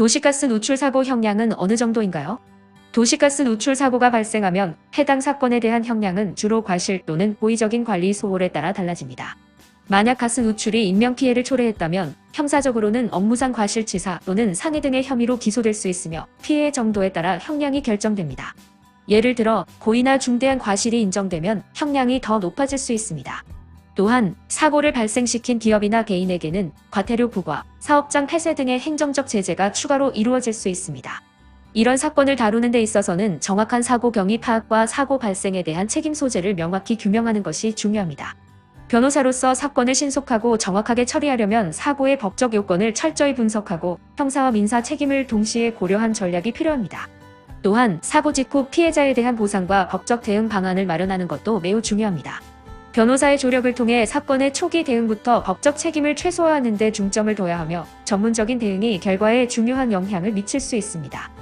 도시가스 누출 사고 형량은 어느 정도인가요? 도시가스 누출 사고가 발생하면 해당 사건에 대한 형량은 주로 과실 또는 고의적인 관리 소홀에 따라 달라집니다. 만약 가스 누출이 인명피해를 초래했다면 형사적으로는 업무상 과실치사 또는 상해 등의 혐의로 기소될 수 있으며 피해 정도에 따라 형량이 결정됩니다. 예를 들어 고의나 중대한 과실이 인정되면 형량이 더 높아질 수 있습니다. 또한 사고를 발생시킨 기업이나 개인에게는 과태료 부과, 사업장 폐쇄 등의 행정적 제재가 추가로 이루어질 수 있습니다. 이런 사건을 다루는 데 있어서는 정확한 사고 경위 파악과 사고 발생에 대한 책임 소재를 명확히 규명하는 것이 중요합니다. 변호사로서 사건을 신속하고 정확하게 처리하려면 사고의 법적 요건을 철저히 분석하고 형사와 민사 책임을 동시에 고려한 전략이 필요합니다. 또한 사고 직후 피해자에 대한 보상과 법적 대응 방안을 마련하는 것도 매우 중요합니다. 변호사의 조력을 통해 사건의 초기 대응부터 법적 책임을 최소화하는 데 중점을 둬야 하며 전문적인 대응이 결과에 중요한 영향을 미칠 수 있습니다.